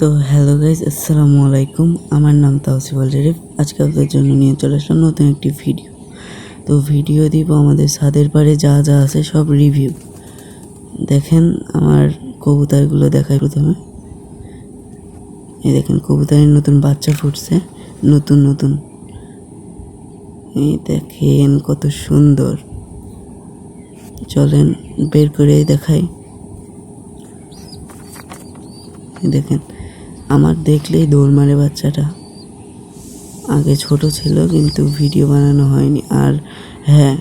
তো hello guys আসসালামু আলাইকুম। আমার নাম তাওসিফ আল শরীফ আজকে আপনাদের জন্য নিয়ে চলে আসলাম নতুন একটি ভিডিও। তো ভিডিও দিব আমাদের ছাদের পাড়ে যা যা আছে সব রিভিউ। দেখেন আমার কবুতরগুলো দেখাই প্রথমে। এই দেখেন, কবুতরের নতুন বাচ্চা ফুটছে। নতুন নতুন। এই দেখেন কত সুন্দর। চলেন বের করে দেখাই। দেখেন আমার দেখলেই দৌড় মারে বাচ্চাটা। আগে ছোট ছিল কিন্তু ভিডিও বানানো হয়নি। আর হ্যাঁ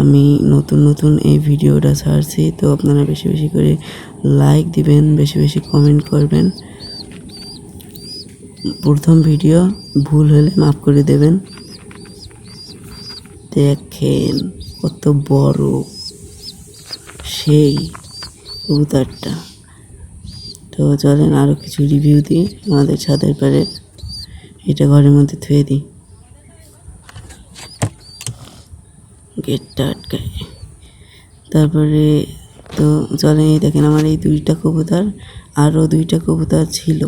আমি নতুন নতুন এই ভিডিওটা ছাড়ছি, তো আপনারা বেশি বেশি করে লাইক দিবেন, বেশি বেশি কমেন্ট করবেন। প্রথম ভিডিও ভুল হলে মাফ করে দেবেন। দেখেন কত বড় সেই কবুতরটা তো চলেন আরও কিছু রিভিউ দিই আমাদের ছাদের পারে এটা ঘরের মধ্যে থুয়ে দিই। গেটটা আটকায় তারপরে তো চলেন এই দেখেন আমার এই দুইটা কবুতর আরও দুইটা কবুতর ছিল।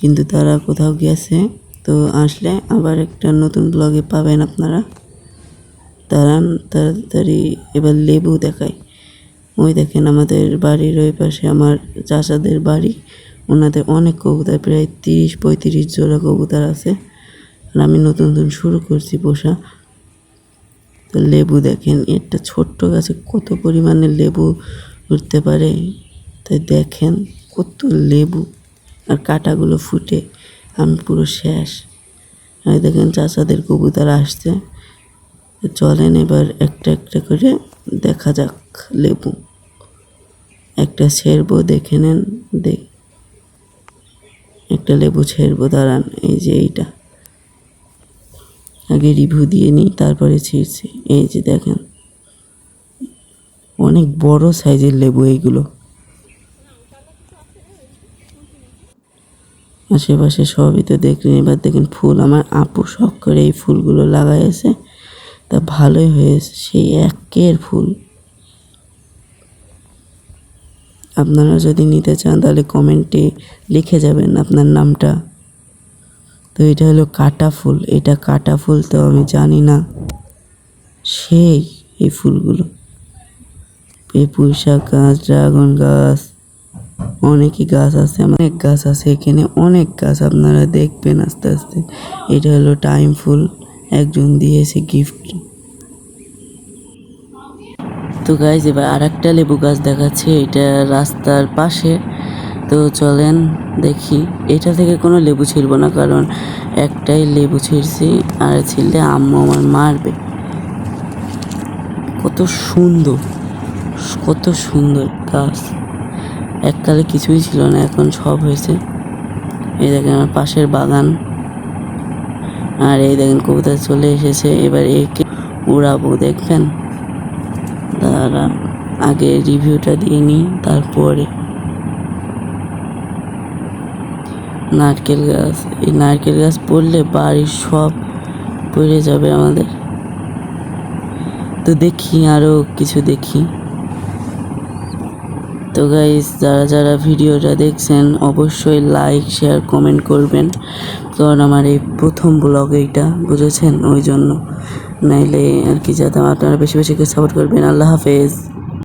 কিন্তু তারা কোথাও গেছে, তো আসলে আবার একটা নতুন ব্লগে পাবেন আপনারা। তারা তাড়াতাড়ি এবার লেবু দেখায়। ওই দেখেন আমাদের বাড়ির ওই পাশে আমার চাচাদের বাড়ি। ওনাদের অনেক কবুতর, প্রায় তিরিশ, পঁয়ত্রিশ জোড়া কবুতর আছে। আর আমি নতুন নতুন শুরু করছি পোষা। তো লেবু দেখেন, একটা ছোট্ট গাছে কত পরিমাণে লেবু উঠতে পারে। তাই দেখেন কত লেবু। আর কাঁটাগুলো ফুটে, আমি পুরো শেষ। আর দেখেন চাচাদের কবুতর আসছে। চলেন এবার একটা একটা করে দেখা যাক লেবু। একটা ছেড়বো, দেখে নেন, দেখ। একটা লেবু ছেড়বো, দাঁড়ান, এই যে এইটা। আগে রিভিউ দিয়ে নিই, তারপরে ছিঁড়ছি। এই যে দেখেন, অনেক বড় সাইজের লেবু এইগুলো। আশেপাশে সবই তো দেখলেন, এবার দেখেন ফুল, আমার আপু শখ করে এই ফুলগুলো লাগাইছে তা ভালোই হয়েছে, সেই একের ফুল। আপনারা যদি নিতে চান, তাহলে কমেন্টে লিখে যাবেন আপনার নামটা। তো এটা হলো কাটা ফুল। এটা কাটা ফুল তো আমি জানি না। সেই, এই ফুলগুলো। এই পুঁইশাক গাছ, ড্রাগন গাছ, অনেকই গাছ আছে। অনেক গাছ আছে এখানে। অনেক গাছ আপনারা দেখবেন আস্তে আস্তে। এটা হলো টাইম ফুল। একজন দিয়েছে গিফট তো গাইজ এবার আর একটা লেবু গাছ দেখাচ্ছে, এটা রাস্তার পাশে। তো চলেন দেখি, এটা থেকে কোনো লেবু ছিঁড়বো না, কারণ একটাই লেবু ছিঁড়ছি, আর ছিঁড়লে আম্মু আমার মারবে। কত সুন্দর কত সুন্দর গাছ। এককালে কিছুই ছিল না, এখন সব হয়েছে। এই দেখেন আমার পাশের বাগান। আর এই দেখেন কবুতর চলে এসেছে, এবার একে উড়াবো দেখবেন দাঁড়া আগে রিভিউটা দিয়ে নিই, তারপরে নারকেল গাছ। এই নারকেল গাছ পড়লে বাড়ির সব পড়ে যাবে আমাদের। তো দেখি আরও কিছু দেখি। তো গাইস যারা যারা ভিডিওটা দেখছেন, অবশ্যই লাইক শেয়ার কমেন্ট করবেন। কারণ আমার এই প্রথম ব্লগ এইটা, বুঝেছেন? ওই জন্য। নাইলে আর কি যাতে আপনারা বেশি বেশি সাপোর্ট করবেন। আল্লাহ হাফেজ।